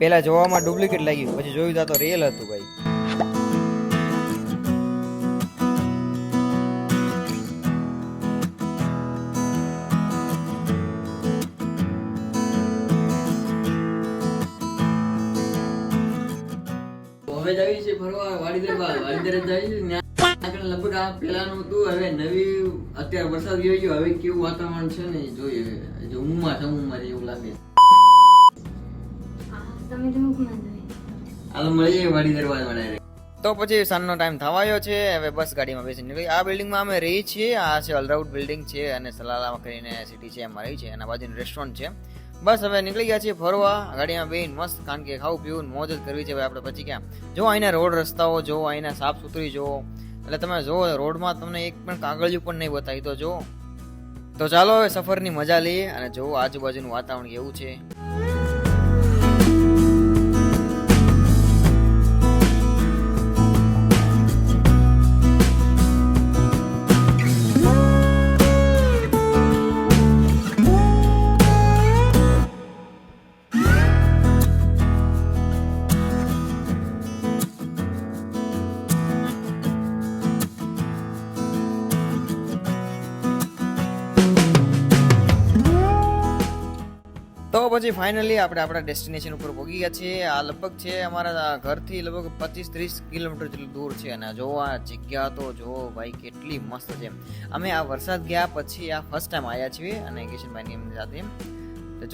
પહેલા જોવામાં ડુપ્લિકેટ લાગ્યું, પછી જોયું તા રિયલ હતું ભાઈ. હવે જઈએ છીએ ફરવા વાડીદર બાદ વાડી દરબાર જઈએ છીએ આગળ લગભગ આ પેલાનું હતું, હવે નવી, અત્યારે વરસાદ ગયો, હવે કેવું વાતાવરણ છે ને જોઈએ. જો ઊંઘમાં છે છે એવું લાગે તમે તો મુખમાં હાલો મળીએ વાડી દરબારમાં તો પછી સાંજનો ટાઈમ થવાયો છે હવે બસ ગાડીમાં બેસી નીકળી. આ બિલ્ડિંગમાં અમે રહી છીએ આ છે અલરાઉડ બિલ્ડિંગ છે અને સલાલામાં કરીને સિટી છે એમાં રહી છે એના બાજુની રેસ્ટોરન્ટ છે. બસ હવે નીકળી ગયા છીએ ફરવા ગાડીમાં બેન મસ્ત કારણ કે ખાવું પીવું મોજ જ કરવી છે. હવે આપણે પછી ક્યાં? જો અહીંના રોડ રસ્તાઓ જો અહીંના સાફ સુથરી જો. એટલે તમે જો રોડમાં તમને એક પણ કાગળિયું પણ નહીં બતાવી તો જો. તો ચાલો હવે સફરની મજા લઈએ અને જો આજુબાજુનું વાતાવરણ કેવું છે. પછી ફાઇનલી આપણે આપણા ડેસ્ટિનેશન ઉપર પહોંચી ગયા છીએ. આ લગભગ છે અમારા ઘરથી લગભગ પચીસ ત્રીસ કિલોમીટર જેટલું દૂર છે અને જો આ જગ્યા તો જો ભાઈ કેટલી મસ્ત છે અમે આ વરસાદ ગયા પછી આ ફર્સ્ટ ટાઈમ આવ્યા છીએ અને કિશનભાઈની એમની સાથે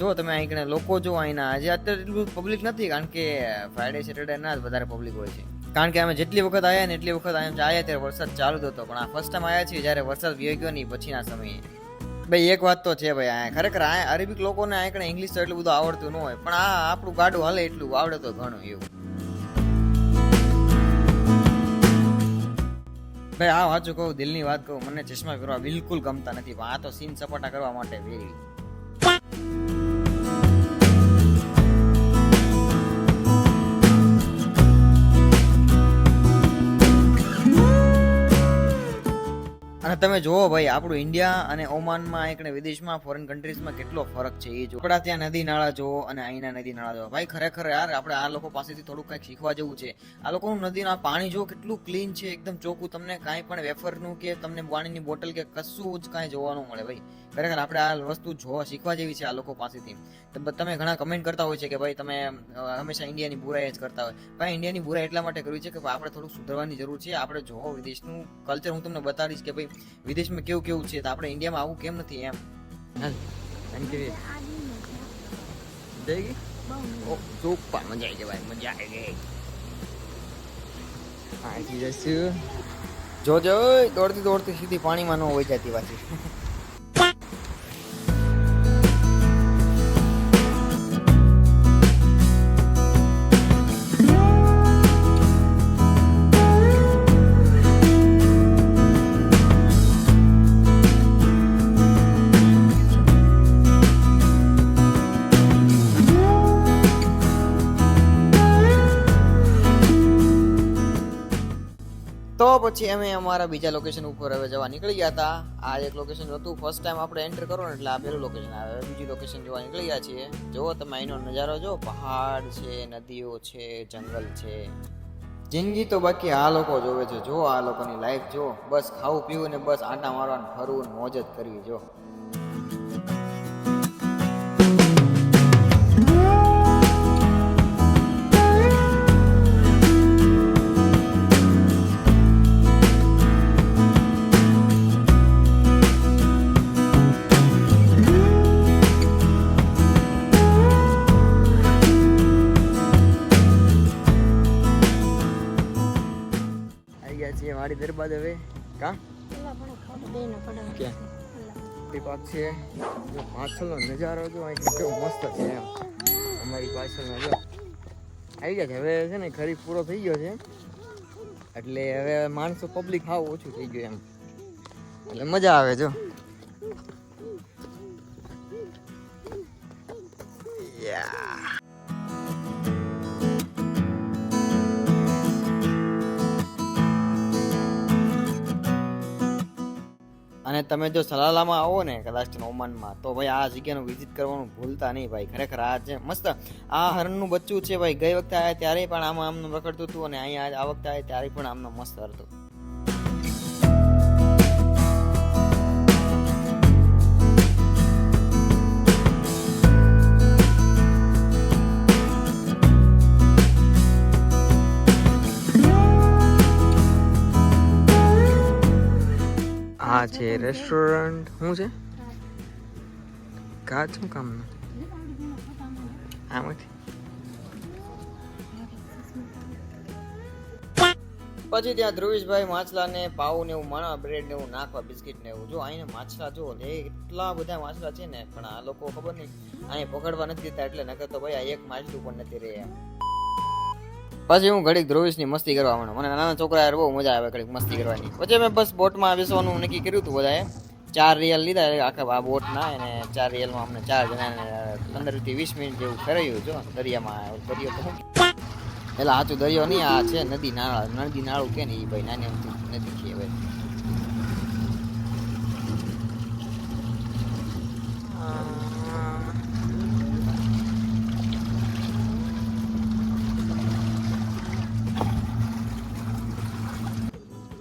જો તમે અહીં લોકો જો અહીંના આજે અત્યારે એટલું પબ્લિક નથી કારણ કે ફ્રાઈડે સેટરડે ના જ વધારે પબ્લિક હોય છે. કારણ કે અમે જેટલી વખત આવ્યા ને એટલી વખત આવ્યા ત્યારે વરસાદ ચાલુ હતો. પણ આ ફર્સ્ટ ટાઈમ આવ્યા છીએ જ્યારે વરસાદ વ્યગ્યો ગયો નહીં પછીના સમયે. ભાઈ, એક વાત તો છે ભાઈ, આ ખરેખર આ અરેબિક લોકોને આ કણે ઇંગ્લિશ તો એટલું બધું આવડતું ન હોય, પણ આ આપણું ગાડું હાલે એટલું, આવડે તો ઘણું એવું. ભાઈ, આ વાંચું કહું, દિલની વાત કહું, મને ચશ્મા પહેરવા બિલકુલ ગમતા નથી, પણ આ તો સીન સપાટા કરવા માટે વેરી તમે જુઓ ભાઈ, આપણું ઇન્ડિયા અને ઓમાનમાં એકને વિદેશમાં ફોરેન કન્ટ્રીઝમાં કેટલો ફરક છે એ જો. આપણા ત્યાં નદી નાળા જુઓ અને અહીંના નદી નાળા જુઓ ભાઈ, ખરેખર યાર, આપણે આ લોકો પાસેથી થોડુંક કંઈક શીખવા જેવું છે. આ લોકોનું નદીના પાણી જો કેટલું ક્લીન છે, એકદમ ચોખ્ખું. તમને કાંઈ પણ વેફરનું કે તમને પાણીની બોટલ કે કશું જ કાંઈ જોવાનું મળે ભાઈ. ખરેખર આપણે આ વસ્તુ જોવા શીખવા જેવી છે આ લોકો પાસેથી. તમે ઘણા કમેન્ટ કરતા હોય છે કે ભાઈ, તમે હંમેશા ઇન્ડિયાની બુરાઈ જ કરતા હોય. ભાઈ ઇન્ડિયાની બુરાઈ એટલા માટે કરવી છે કે આપણે થોડુંક સુધરવાની જરૂર છે. આપણે જોવો વિદેશનું કલ્ચર હું તમને બતાડીશ કે ભાઈ વિદેશમાં કેવું કેવું છે? તો આપણે ઇન્ડિયામાં આવું કેમ નથી એમ? જોજો દોડતી દોડતી સીધી પાણીમાં ન હોય જતી પાછી. તો પછી અમે અમારા બીજા લોકેશન ઉપર હવે જવા નીકળી ગયા હતા. આ એક લોકેશન હતું. ફર્સ્ટ ટાઈમ આપણે એન્ટર કરો ને એટલે આ પેલું લોકેશન આવે. બીજી લોકેશન જોવા નીકળી ગયા છીએ. જુઓ તમે અહીંનો નજારો જો પહાડ છે, નદીઓ છે, જંગલ છે. જિંદગી તો બાકી આ લોકો જોવે છે. જો આ લોકોની લાઈફ જો બસ ખાવું પીવું ને બસ આટા મારવાનું, ફરવું મોજ જ કરવી જો વાડી દરબાદ હવે. કા? પેલા પણ ફોટો દેનો પડે ક્યાં? તે પાક છે. જો પાછળનો નજારો જો અહીં કેવો મસ્ત છે એમ. અમારી પાછળનો જો. આવી ગયા છે. હવે છે ને ખરીફ પૂરો થઈ ગયો છે. એટલે હવે માણસો પબ્લિક હાવ ઓછું થઈ ગયું એમ. એટલે મજા આવે જો. અને તમે જો સલાલામાં આવો ને કદાચ ઓમાનમાં તો ભાઈ આ જગ્યાનું વિઝિટ કરવાનું ભૂલતા નહીં ભાઈ. ખરેખર આ છે મસ્ત આ હરણનું બચ્ચું છે ભાઈ, ગઈ વખતે આવ્યા ત્યારે પણ આમાં આમનું રખડતું હતું અને અહીંયા આ વખતે આવ્યા ત્યારે પણ આમનું મસ્ત હતું આ છે રેસ્ટોરન્ટ શું છે? કાચ શું કામ આમાંથી? પછી ત્યાં ધ્રુવીશભાઈ માછલા ને પાવ ને એવું માણવા બ્રેડ ને એવું, નાખવા બિસ્કિટ ને એવું. જો અહીંયા માછલા જો એ એટલા બધા માછલા છે ને, પણ આ લોકો ખબર નહીં. અહીંયા પકડવા નથી દેતા એટલે નકર તો ભાઈ આ એક માછલું પણ નથી રહે એમ. પછી હું ઘડીક ધ્રુવીશની મસ્તી કરવા માંડો મને નાના છોકરા બહુ મજા આવે ઘડીક મસ્તી કરવાની. પછી અમે બસ બોટમાં બેસવાનું નક્કી કર્યું હતું બધાએ. ચાર રિયલ લીધા. આખા આ બોટના અને ચાર રિયલમાં અમને ચાર જણાને પંદરથી વીસ મિનિટ જેવું કરાયું જો, દરિયામાં દરિયો એટલે સાચું દરિયો નહીં, આ છે નદી નાળા, નદી નાળું કે ને એ ભાઈ, નાની નદી છે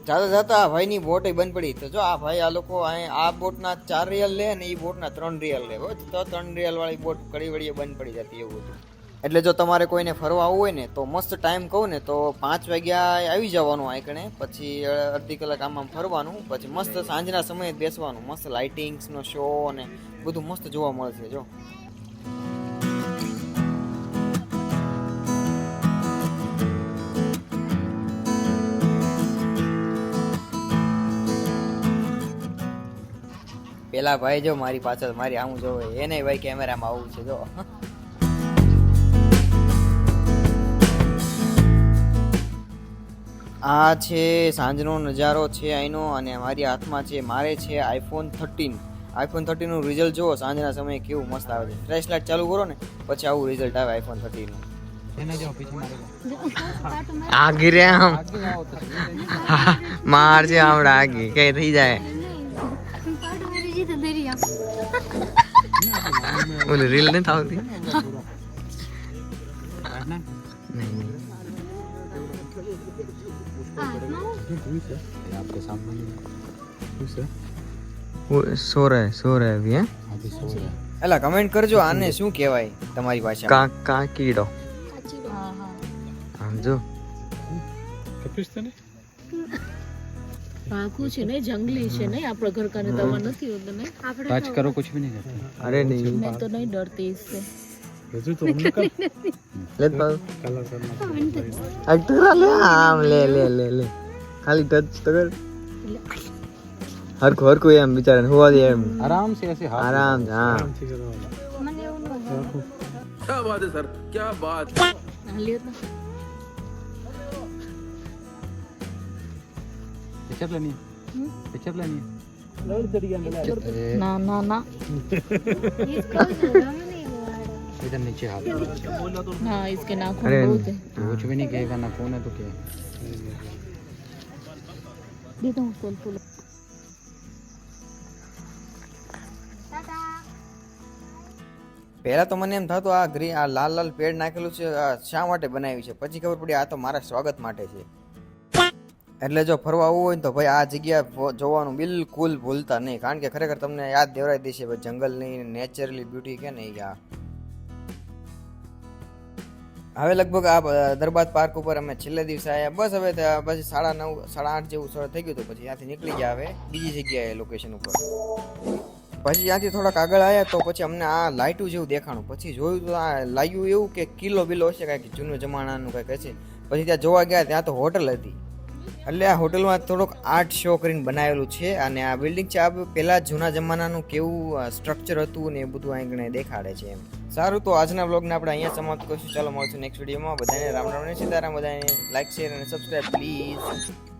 જાતા જાતા આ ભાઈની બોટ બંધ પડી. તો જો આ ભાઈ આ લોકો આ બોટના ચાર રિયલ લે અને એ બોટના ત્રણ રિયલ લે. હોય તો ત્રણ રિયલ વાળી બોટ કડી વળીએ બંધ પડી જતી એવું હતું. એટલે જો તમારે કોઈને ફરવા આવવું હોય ને, તો મસ્ત ટાઈમ કહું ને, તો પાંચ વાગ્યા આવી જવાનું આઈકણે પછી અડધી કલાક આમ આમ ફરવાનું, પછી મસ્ત સાંજના સમયે બેસવાનું. મસ્ત લાઇટિંગ્સનો શો અને બધું મસ્ત જોવા મળશે, જો. પેલા ભાઈ જો મારી પાછળ મારી આમ જોવે એને ભાઈ કેમેરામાં આવું છે જો. આ છે સાંજનો નજારો છે અહીંનો અને મારી હાથમાં છે મારે છે આઈફોન થર્ટીન આઈફોન થર્ટીનનું રિઝલ્ટ જુઓ સાંજના સમયે કેવું મસ્ત આવે છે. ફ્લેશ લાઇટ ચાલુ કરો ને પછી આવું રિઝલ્ટ આવે આઈફોન થર્ટીનનું આગી રે આમ. મારજે હમણાં આગી કઈ થઈ જાય. ઓલી રીલ નથી આવતી સો રહે સો રહે અભી હે? એલા કમેન્ટ કરજો આને શું કહેવાય તમારી ભાષા કા કા કીડો? આમ જો. પાકું છે ને જંગલી છે ને આપણા ઘર કાને દવા નથી હોતી ને આપણે करो कुछ भी नहीं करते અરે નહીં मैं तो नहीं डरती इससे લે પાવ અક્ટરા લે આમ લે લે લે લે ખાલી ટચ તો કર હરખું હરખું એમ બિચારાને હોવા દે એમ आराम से ऐसे हाथ આરામ હા મને એવું ન ગમે. હાલ્યો તો पिक्चर लेनी है पिक्चर लेनी है ના ના ના એ જ કહું છું, ગમે નહીં ગવાડે. इधर नीचे हाथ हाँ इसके नाखून अरे बहुत है कुछ भी नहीं कहेगा ना फोन है तो क्या दे दो फूल फूल પહેલા તો મને એમ થતું આ ગ્રી આ લાલ લાલ પેડ નાખેલું છે આ શા માટે બનાવ્યું છે પછી ખબર પડી આ તો મારા સ્વાગત માટે છે એટલે જો ફરવા આવવું હોય ને તો ભાઈ આ જગ્યા જોવાનું બિલકુલ ભૂલતા નહીં. કારણ કે ખરેખર તમને યાદ દેવરાઈ દેશે ભાઈ, જંગલની નેચરલી બ્યુટી કે નહીં આ હવે લગભગ આ દરબાર પાર્ક ઉપર અમે છેલ્લે દિવસે આવ્યા બસ હવે પછી સાડા નવ, સાડા આઠ જેવું સ્થળ થઈ ગયું હતું. પછી ત્યાંથી નીકળી ગયા હવે બીજી જગ્યાએ લોકેશન ઉપર. પછી ત્યાંથી થોડાક આગળ આવ્યા તો પછી અમને આ લાઇટું જેવું દેખાણું. પછી જોયું તો આ લાગ્યું એવું કે કિલ્લો બિલો હશે, કાંઈક જૂનું જમાનાનું કાંઈક હશે. પછી ત્યાં જોવા ગયા, ત્યાં તો હોટલ હતી. એટલે આ હોટલમાં થોડોક આર્ટ શો કરીને બનાવેલું છે અને આ બિલ્ડિંગ છે, આ પહેલા જૂના જમાનાનું કેવું સ્ટ્રક્ચર હતું ને એ બધું અહીં દેખાડે છે એમ. સારું, તો આજના બ્લોગને આપણે અહીંયા સમાપ્ત કરીશું. ચાલો મળશું નેક્સ્ટ વિડીયોમાં બધાને રામ રામ ને સીતારામ બધાને લાઈક શેર અને સબસ્ક્રાઈબ પ્લીઝ